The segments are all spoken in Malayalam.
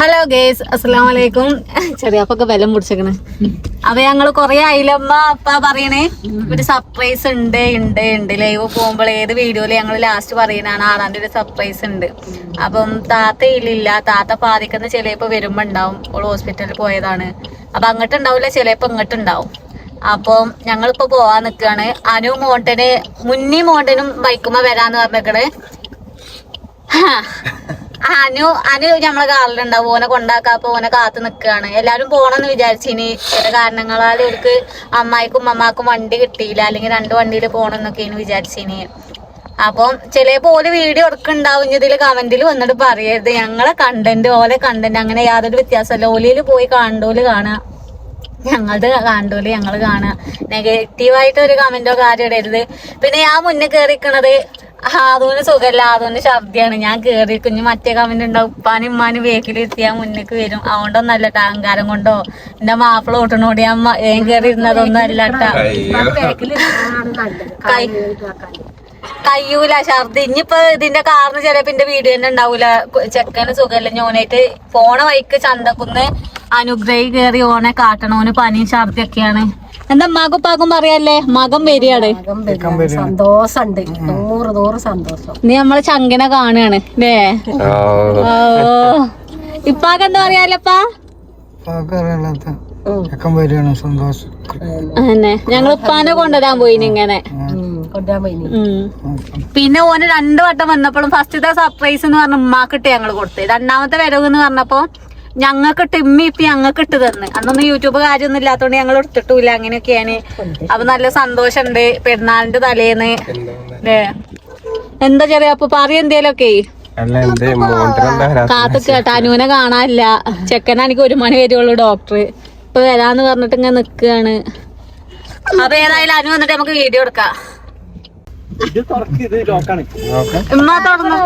ഹലോ ഗേസ് അസ്സലാം വലൈക്കും ചെറിയപ്പൊക്കെ ബലം പിടിച്ചേക്കണ്. അപ്പൊ ഞങ്ങൾ കൊറേ ആയില്ലമ്മ അപ്പ പറയണേ? ഒരു സർപ്രൈസ് ഉണ്ട് ഉണ്ട് ഉണ്ട്. ലൈവ് പോകുമ്പോൾ ഏത് വീഡിയോയിൽ ഞങ്ങൾ ലാസ്റ്റ് പറയുന്നതാണ് ആറാന്റെ ഒരു സർപ്രൈസ് ഉണ്ട്. അപ്പം താത്ത ഇല്ലില്ല. താത്ത പാതിക്കുന്ന ചിലപ്പോ വരുമ്പോ ഉണ്ടാവും ഓൾ ഹോസ്പിറ്റലിൽ പോയതാണ്. അപ്പൊ അങ്ങോട്ട് ഉണ്ടാവില്ല ചിലപ്പോ ഇങ്ങോട്ട് ഉണ്ടാവും അപ്പം ഞങ്ങളിപ്പോ പോവാൻ നിൽക്കുകയാണ് അനു മോണ്ടന് മുന്നി മോണ്ടനും ബൈക്കുമ്മ വരാന്ന് പറഞ്ഞേക്കണേ. അനു അനു നമ്മളെ കാറിലുണ്ടാവും ഓനെ കൊണ്ടാക്കാപ്പൊ ഓനെ കാത്തു നിക്കാണ്. എല്ലാരും പോണെന്ന് വിചാരിച്ചിനി. ചില കാരണങ്ങളാൽ ഇവർക്ക് അമ്മായിക്കും അമ്മാക്കും വണ്ടി കിട്ടിയില്ല. അല്ലെങ്കിൽ രണ്ട് വണ്ടിയിൽ പോണെന്നൊക്കെയാണ് വിചാരിച്ചിനി. അപ്പം ചില പോലെ വീഡിയോ എടുക്കുന്നുണ്ടാവും. ഇതിൽ കമന്റിൽ വന്നിട്ട് പറയരുത്. ഞങ്ങളെ കണ്ടന്റ് ഓലെ കണ്ടന്റ് അങ്ങനെ യാതൊരു വ്യത്യാസമല്ല. ഓലിയിൽ പോയി കാണണ്ടോൽ കാണുക ഞങ്ങളത് കണ്ടോൽ ഞങ്ങൾ കാണുക നെഗറ്റീവായിട്ട് ഒരു കമന്റോ കാര്യം ഇടരുത്. പിന്നെ ഞാൻ മുന്നേ കയറിക്കണത് ആദൂന് സുഖല്ല. അതുകൊണ്ട് ഛർദിയാണ്. ഞാൻ കേറി കുഞ്ഞു മറ്റേ കമന്റ് ഉണ്ടാവും ഉപ്പാനും ഉമ്മാനും വേക്കിലിരുത്തി ഞാൻ മുന്നേക്ക് വരും. അതുകൊണ്ടൊന്നല്ല കേട്ടോ അഹങ്കാരം കൊണ്ടോ? എന്റെ മാപ്പിള ഓട്ടണോടി ഞാൻ കയറി ഇരുന്നതൊന്നും അല്ല കയ്യൂല ഛർദി. ഇനിയിപ്പൊ ഇതിന്റെ കാറിന് ചിലപ്പോ എന്റെ വീഡിയോ തന്നെ ഉണ്ടാവൂല ചെക്കന് സുഖല്ല. ഞാനായിട്ട് പോണ വൈക്ക് ചന്തക്കുന്ന് അനുഗ്രഹി കേറി ഓനെ കാട്ടണോന് പനിയും ഛർദി ഒക്കെയാണ് എന്താ മകപ്പാകും പാകും പറയാല്ലേ മകം വരികയാണ്. സന്തോഷണ്ട് നൂറ് നൂറ് സന്തോഷം. നീ നമ്മളെ ചങ്കിനെ കാണുകയാണ് അല്ലേ ഇപ്പാക്ക് എന്താ പറയാലപ്പാ ഞങ്ങൾ ഉപ്പാനെ കൊണ്ടുവരാൻ പോയിന് ഇങ്ങനെ. പോയി ഉം. പിന്നെ ഓന് രണ്ടു വട്ടം വന്നപ്പോഴും ഫസ്റ്റത്തെ സർപ്രൈസ് എന്ന് പറഞ്ഞ ഉമ്മാക്കിട്ട് ഞങ്ങൾ കൊടുത്തു. രണ്ടാമത്തെ വരവ് എന്ന് പറഞ്ഞപ്പോ ഞങ്ങൾക്ക് ടിമ്മി ഇപ്പൊ ഞങ്ങൾക്ക് ഇട്ട് തന്ന്. അന്നൊന്നും യൂട്യൂബ് കാര്യമൊന്നും ഇല്ലാത്തോണ്ട് ഞങ്ങൾ എടുത്തിട്ടില്ല അങ്ങനെയൊക്കെയാണ്. അപ്പൊ നല്ല സന്തോഷമുണ്ട്. പെരുന്നാളിന്റെ തലേന്ന്. എന്താ? ചെറിയ അപ്പൊ പറയ എന്തേലൊക്കെ. അല്ല എന്ത്? മോണ്ടനെന്താ കാത്ത് കേട്ടാ. അനുവിനെ കാണാനില്ല. ചെക്കനാണെങ്കിൽ ഒരു മണി വരുള്ളൂ ഡോക്ടർ. ഇപ്പൊ വരാന്ന് പറഞ്ഞിട്ട് ഇങ്ങനെ നിക്കാണ്. അപ്പൊ ഏതായാലും അനു വന്നിട്ട് നമുക്ക് വീഡിയോ എടുക്കാം. ഇമ്മ തുറന്നു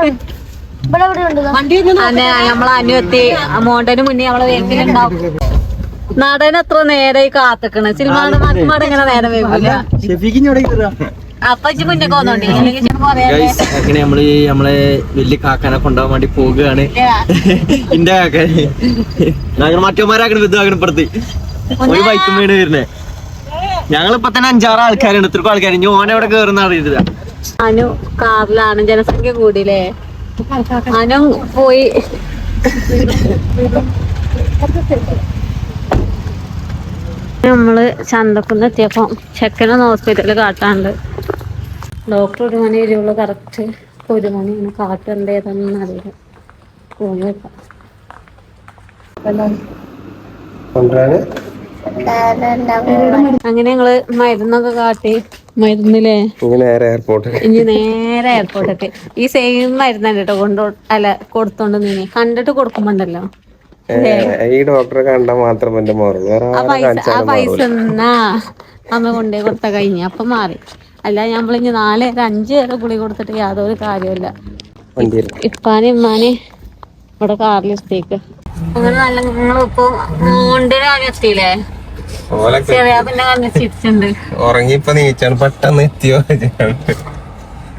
നമ്മളെ അനുവത്തി മോണ്ടന് മുന്നേ നമ്മളെ വേഗത്തിലുണ്ടാവും നടൻ എത്ര നേരായി കാത്തക്കണ്. സിനിമ ഇങ്ങനെ നേരം വൈകില്ല അപ്പൊ മുന്നേ പോന്നോണ്ടി. അങ്ങനെ നമ്മൾ നമ്മളെ വലിയ കാക്കാനെ കൊണ്ടുപോകാൻ വേണ്ടി പോകുകയാണ് ഇന്റെ കാക്കൻ ഞങ്ങൾ മറ്റന്മാരാക്കണ വിദ്വാകണം ഇപ്പുറത്ത്. ഒരു ബൈക്കും വീണ് വരുന്നേ ഞങ്ങളിപ്പോ തന്നെ അഞ്ചാറ് ആൾക്കാരുണ്ട് ഇത്രക്കും ആൾക്കാർ ഇനി ഓനെ അവിടെ കേറുന്ന അറിയില്ല അനു കാറിലാണ്. ജനസംഖ്യ കൂടിയില്ലേ? അനു പോയി നമ്മൾ ചന്തക്കുന്ന് എത്തിയപ്പോ ചെക്കനൊന്ന് ഹോസ്പിറ്റലിൽ കാട്ടാണ്ട് ഡോക്ടർ ഒരു മണി വരുള്ളൂ കറക്റ്റ് ഒരു മണിയാണ് കാട്ട് എന്തേതൊന്നും അറിയില്ല. പോയി അങ്ങനെ ഞങ്ങൾ മരുന്നൊക്കെ കാട്ടി. മരുന്നില്ലേ? നേരെ ഇനി നേരെ എയർപോർട്ടൊക്കെ ഈ സെയിം മരുന്ന് കേട്ടോ കൊണ്ടോ അല്ല കൊടുത്തോണ്ട് നീ കണ്ടിട്ട് കൊടുക്കുമ്പോണ്ടല്ലോ. ഈ ഡോക്ടറെ കണ്ടാൽ മാത്രം എന്റെ മാറും ആ പൈസ ആ പൈസ എന്നാ? അമ്മ കൊണ്ടേ കൊടുത്ത കഴിഞ്ഞ. അപ്പൊ മാറി. അല്ല നമ്മളിഞ്ഞ് നാല് അഞ്ച് വരെ ഗുളി കൊടുത്തിട്ട് യാതൊരു കാര്യമില്ല ഇപ്പാനെ ഇമ്മാനെ ഇവിടെ കാറിലെത്തേക്ക് അങ്ങനെ നല്ല നിങ്ങളിപ്പോ മോണ്ടിനാണ് എത്തിയില്ലേ? ചെറിയ പിന്നെ കണ്ണ് ചിരിച്ചുണ്ട് ഉറങ്ങിയപ്പോ നീച്ചാണ്. പെട്ടെന്ന് എത്തിയോ?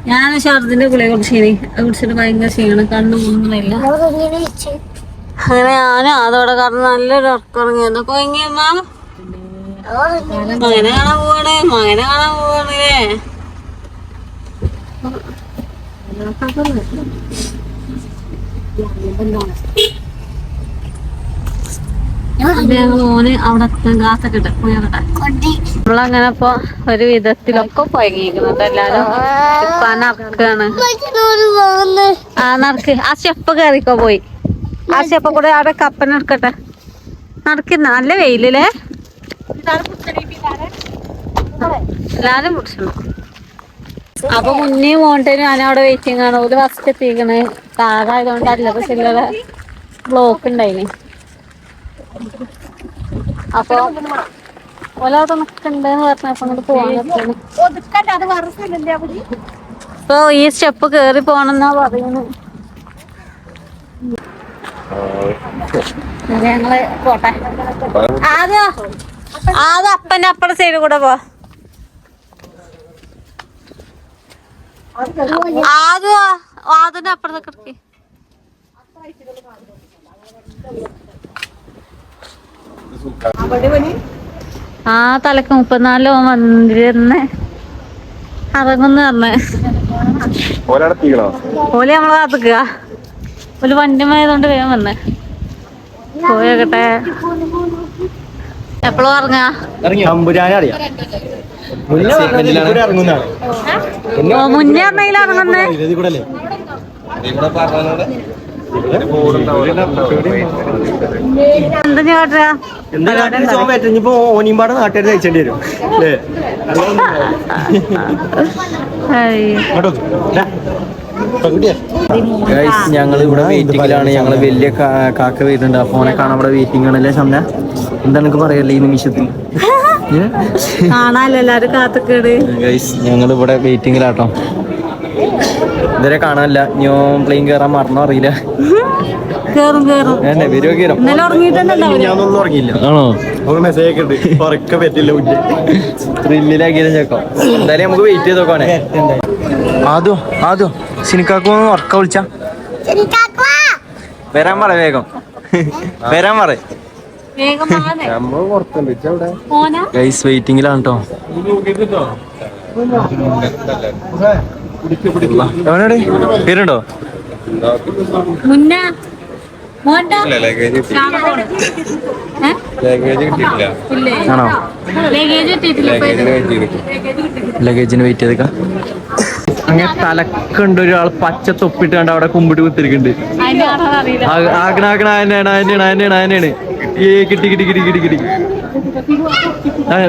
ഞാൻ ശാരദിന്റെ ഗുളിക കുടിച്ചീനി അത് കുടിച്ചിട്ട് ഭയങ്കര ക്ഷീണം കണ്ണു മുന്നില്ല അങ്ങനെ ഞാൻ അതോടെ കാരണം നല്ലൊരു ഉറക്കുറങ്ങി എന്നൊക്കെ വാങ്ങിയമ്മ മകനെ കാണാൻ പോവാണ്. മകനെ കാണാൻ പോവാണ് മോന് അവിടെ എത്താൻ കാത്തൊക്കെ ഇട്ട് പോയോട്ടെ നമ്മളങ്ങനെ ഇപ്പൊ ഒരു വിധത്തിലൊക്കെ പോയിരിക്കുന്നത് എല്ലാരും. ഇപ്പൊ നറുക്കാണ് ആ നടക്ക്. ആ സ്റ്റെപ്പ് കയറിക്കോ പോയി. ആ ചെപ്പ കൂടെ അവിടെ കപ്പന എടുക്കട്ടെ നടക്കുന്ന. നല്ല വെയിലല്ലേ? എല്ലാരും പിടിച്ചു അപ്പൊ മുന്നേ മോണ്ടേന് ഞാൻ അവിടെ വെയിറ്റിംഗ് ആണ്. ഒരു ഫസ്റ്റ് എത്തിക്കണ്. താഴായതുകൊണ്ട് അല്ലറ ചില്ലറ ബ്ലോക്ക് ഉണ്ടായിന്. അപ്പൊ ഓലവിടെ നിക്കണ്ടെന്ന് പറഞ്ഞപ്പോ അങ്ങോട്ട് പോവാൻ പറ്റുന്നു ഇപ്പൊ ഈ സ്റ്റെപ്പ് കേറി പോണെന്നാ പറയുന്നത് ഇത് ഞങ്ങൾ പോട്ടെ. ആദ്യ ആദ്യ അപ്പന്റെ അപ്പയുടെ സൈഡ് കൂടെ പോ. ആദ്യ ആദ്യന്റെ അപ്പുറത്തേക്ക് ആ തലക്ക് മുപ്പത്തിനാലോ വന്നിരുന്നേ. ഇറങ്ങുന്ന പറഞ്ഞേ. ഓലെ നമ്മളെ കാത്തുക്കുക ഒരു വണ്ടിമായതുകൊണ്ട് വേഗം വന്നേ. പോയാകട്ടെ എപ്പോഴും ഇറങ്ങാ മുന്നേ ഇറങ്ങുന്നേ പറ്റിഞ്ഞപ്പോ ഓനിമ്പാട് നാട്ടുകാർ തയ്ച്ചേണ്ടി വരും. അല്ലേ? ഞങ്ങൾ ഇവിടെ വെയിറ്റിംഗിലാണ് ഞങ്ങൾ വലിയ കാക്ക വരുന്നുണ്ട്. അപ്പൊ ഓനെ കാണാൻ ഇവിടെ വെയിറ്റിംഗ് ആണല്ലേ ഷംന എന്താണ് എനിക്ക് പറയല്ലേ ഈ നിമിഷത്തിൽ? കാണാല്ലോ എല്ലാരും കാത്തക്കേട് ഗൈസ് ഞങ്ങൾ ഇവിടെ വെയിറ്റിംഗിലാട്ടോ ഇതുവരെ കാണാനില്ല. ഞാൻ പ്ലെയിൻ കയറാൻ മറന്നോ അറിയില്ല. കേറും കേറും. എന്നെ വരുമോ കയറും ഇന്നലെ ഉറങ്ങിയിട്ടുണ്ടല്ലോ ഞാനൊന്നും ഉറങ്ങിയില്ല. ആണോ? മെസ്സേജ് ഒക്കെ ഉണ്ട് ഉറക്ക പറ്റില്ല ത്രില്ലിലാക്കിയത് ചേക്കോ. എന്തായാലും നമുക്ക് വെയിറ്റ് ചെയ്ത് നോക്കാണേ ആദ്യോ ആദ്യോ സിനിക്കാക്കു ഉറക്ക വിളിച്ച. വരാൻ പറ വേഗം. വരാൻ പറ. ഗൈസ് വെയിറ്റിംഗിലാണ് കേട്ടോ? എവനോടെ പേരുണ്ടോ? ആണോ. ലഗേജിന് വെയിറ്റ് ചെയ്തേക്കാം. അങ്ങനെ തലക്കുണ്ട് ഒരാൾ പച്ച തൊപ്പിട്ട് കണ്ട് അവിടെ കുമ്പിട്ട് കുത്തിരിക്കുന്നുണ്ട്. അതിന്റെ ആനയാണ് അതിനാണ് അതിനാണ് അതിനാണ് ഏ കിട്ടി കിട്ടി കിട്ടി കിട്ടി കിട്ടി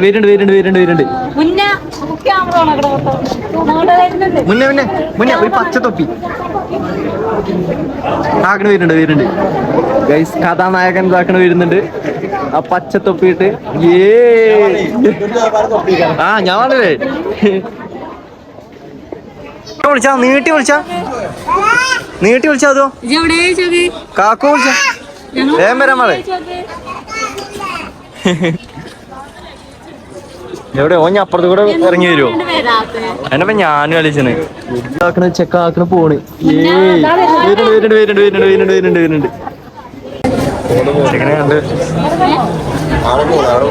വരുന്നുണ്ട് വരുന്നുണ്ട് വരുന്നുണ്ട് വരുന്നുണ്ട് മുന്നേ മുന്നേ മുന്നേ ഒരു പച്ച തൊപ്പി. ആക്കണ വരുന്നുണ്ട് വരുന്നുണ്ട്. ഗൈസ് കഥാനായകൻ ഇതാക്കണ വരുന്നുണ്ട്. ആ പച്ച തൊപ്പിയിട്ട് ഏ ആ ഞാൻ പറഞ്ഞേ വിളിച്ചാ നീട്ടി വിളിച്ചാ. നീട്ടി വിളിച്ചാ അതോ കാക്കോ വിളിച്ചാ. വേഗം വരാൻ പറ എവിടെ? ഓഞ്ഞ അപ്പുറത്ത് കൂടെ ഇറങ്ങി വരുമോ അതിനപ്പ ഞാനും കളിച്ചണ് ആക്കണ ചെക്ക ആക്കണ പോണ് വരുന്നുണ്ട് വരുന്നുണ്ട് വരുന്നുണ്ട് വരുന്നുണ്ട് വരുന്നുണ്ട് വരുന്നുണ്ട്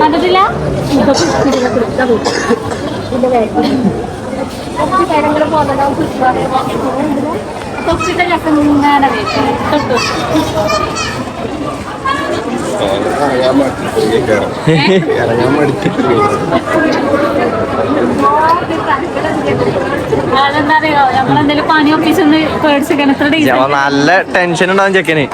കണ്ടിട്ടില്ല തൊപ്പിട്ട ചക്ക ഇങ്ങനെ വരും. തൊട്ടു. ഇറങ്ങാൻ മടിച്ചിട്ട് ഇറങ്ങാൻ മടിച്ചിട്ട് അതെന്താ അറിയോ നമ്മളെന്തെങ്കിലും പണി ഓഫീസിൽ നിന്ന് പേടിച്ചിരിക്കണം എത്ര ഡീസൽ അവൻ നല്ല ടെൻഷൻ ഉണ്ടാവും ചെക്കന്.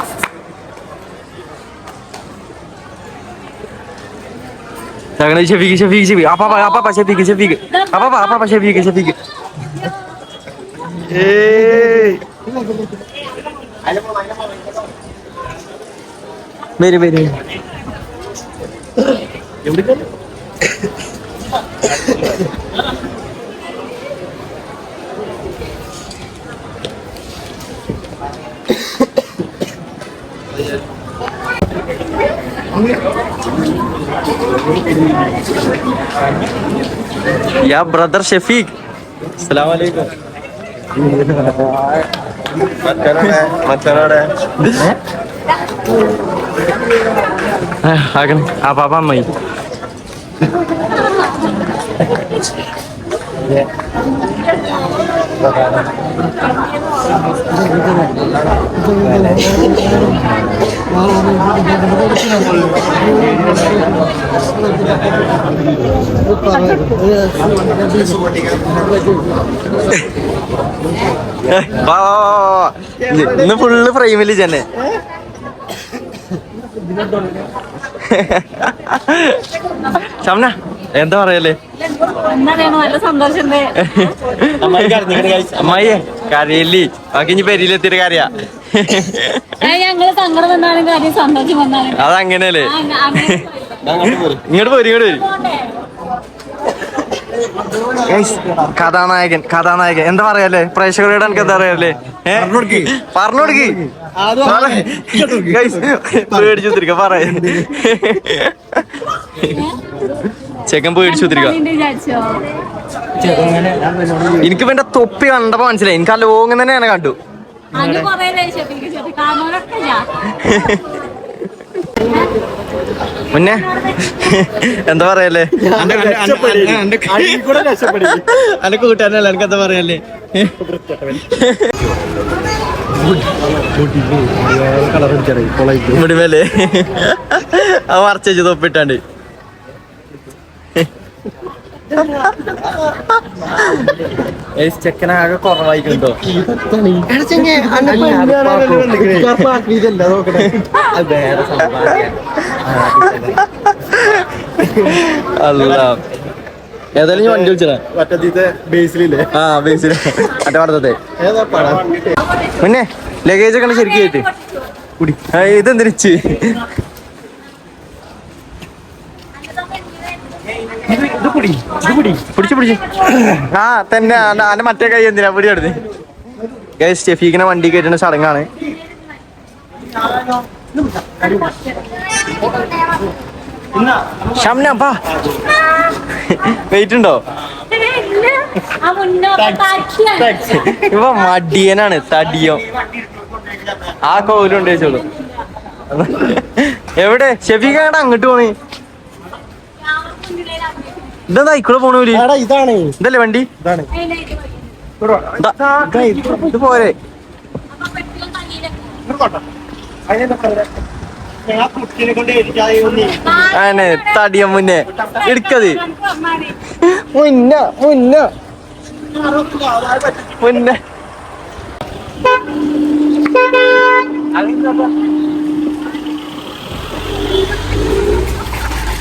ഞങ്ങൾ ഷെഫീക്ക് ഷെഫീക്ക് ഷെഫീക്ക് അപ്പാ അപ്പാ ഷെഫീക്ക് ഷെഫീക്ക് അപ്പാ അപ്പാ ഷെഫീക്ക് ഷെഫീക്ക് വരും വരും. एवढी कोण या ब्रदर मत करो ആകണം ആ പാപ്പ അമ്മായി. ഇന്ന് ഫുള്ള് ഫ്രെയിമിൽ ചെന്നെ ഷംന എന്താ പറയല്ലേ അമ്മായിയെ കരയില്ലേ? ബാക്കി ഇനി പെരിയിലെത്തിയിട്ട് കരയാ. ഞങ്ങൾ സങ്കടം വന്നാലും കാര്യം സന്തോഷം വന്നാലും. അതങ്ങനെയല്ലേ? അങ്ങനെ ഇങ്ങോട്ട് പോരും ഇങ്ങോട്ട് വരും Guys, കഥാനായകൻ കഥാനായകൻ. എന്താ പറയാല്ലേ? പ്രേക്ഷകരുടെ എനിക്ക് എന്താ പറയാല്ലേ? പറഞ്ഞോടുക്കി. പേടിച്ചു തിരിക്ക പറയ ചെക്കൻ പേടിച്ചു തിരിക്ക എനിക്ക് വേണ്ട തൊപ്പി കണ്ടപ്പോ മനസ്സിലായി. എനിക്ക് ആ ലോങ് തന്നെ ഞാൻ കണ്ടു അത് കൊറേ ദേഷ്യം കാണുന്നവരൊക്കെ ഞാൻ മുന്നേ? എന്താ പറയല്ലേ അന്റെ കൂട്ടാനല്ല എനിക്ക് എന്താ പറയല്ലേ മുടിമേലേ അത് മറച്ചു തൊപ്പിട്ടാണ്ട്. ചെക്കനാകെ കുറവായിട്ടോ അല്ല ഏതായാലും ഞാൻ വണ്ടി ബേസിലില്ലേ? ആ മുന്നേ ലഗേജ് ഒക്കെ ശരിക്കും പിടിച്ചു ആ തന്നെ അന്റെ മറ്റേ കൈ എന്തിനാ പിടി എടുത്ത് ഗൈസ് വണ്ടി കയറ്റുന്ന ചടങ്ങാണ്. ഷംന പാ വെയിറ്റ് ഉണ്ടോ? ഇവ മടിയനാണ് തടിയോ. ആ കോലുണ്ട് എവിടെ? ഷെഫീഖാണ് അങ്ങോട്ട് പോണേ? ഇതെന്താ ഇക്കൂടെ പോണ എടാ ഇതാണ്. ഇതല്ലേ വണ്ടി? ഇതാണ്. ഇത് പോരെ. അനെ തടിയ മുന്നേ. എടുക്കത്. മുന്ന മുന്ന. മുന്ന ഇതെടുക്ക പോണേ കാറിന് വെക്കൽ കേറി കേറി കേറി കേറി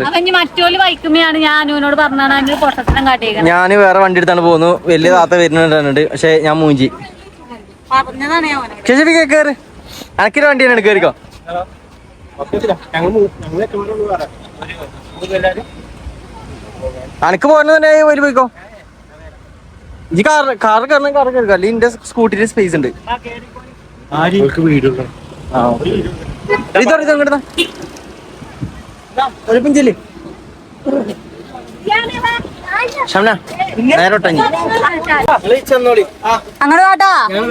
അപ്പൊ ഇനി മറ്റോൽ കാരണം ഞാൻ വേറെ വണ്ടി എടുത്താണ് പോകുന്നു. വലിയ താത്ത വരുന്നുണ്ട് പക്ഷെ ഞാൻ മൂഞ്ചി. പറഞ്ഞതാണ് ഞാൻ അവനോട്. ചേച്ചി കേറ് അനക്കൊരു വണ്ടി തന്നെ കേറിക്കോ അനക്ക് പോകണ തന്നെ ഒരു പോയിക്കോ. ഈ കാർ കാർ കയറണം കാർ കയറുക അല്ലെങ്കിൽ എന്റെ സ്കൂട്ടിന്റെ സ്പേസ് ഉണ്ട്. ഇതോ ഇതോ ഇങ്ങോട്ട് ഒരു പിഞ്ചിൽ. ഷംന നേരോട്ടോ. അങ്ങോട്ട്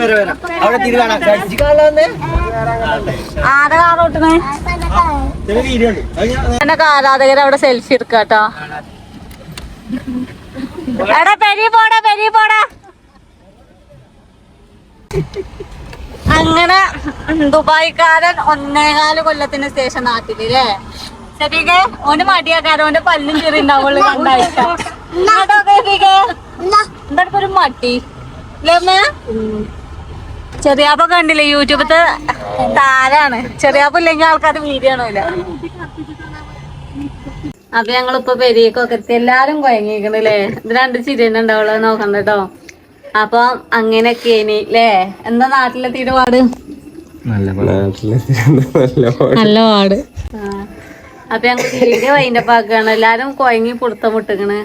വരാം. അവിടെ. ആരെ കാറോട്ടണേ ആരാധകർ അവിടെ സെൽഫി എടുക്കാട്ടോ എടാ പെരി പോടാ പെരി പോടാ അങ്ങനെ ദുബായിക്കാരൻ ഒന്നേകാൽ കൊല്ലത്തിന് ശേഷം നാട്ടിൽ ഓന്റെ പല്ലും ഉണ്ടാവുള്ളൂ രണ്ടാഴ്ച. എന്താണ് ഒരു മടി? ചെറിയാപ്പ കണ്ടില്ലേ യൂട്യൂബത്തെ താരാണ്. ചെറിയാപ്പ ഇല്ലെങ്കിൽ ആൾക്കാർ വീഡിയോ ആണോല്ല അപ്പൊ ഞങ്ങളിപ്പോ പെരിയക്കൊക്കെ എത്തി എല്ലാരും കുഴങ്ങിക്കണല്ലേ ഇത് രണ്ട് ചിരി ഉണ്ടാവുള്ള നോക്കണ്ട കേട്ടോ അപ്പൊ അങ്ങനെയൊക്കെ ഇനി ല്ലേ? എന്താ നാട്ടിലെത്തിയിട്ട് പാട്? നാട്ടിലെ നല്ല നല്ല പാട്. അപ്പൊ ഞങ്ങൾ വീഡിയോ അതിന്റെ ഭാഗമാണ് എല്ലാരും കൊയങ്ങി പുറത്തം മുട്ടുകണ്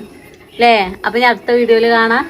അല്ലേ അപ്പൊ ഞാൻ അടുത്ത വീഡിയോയിൽ കാണാം.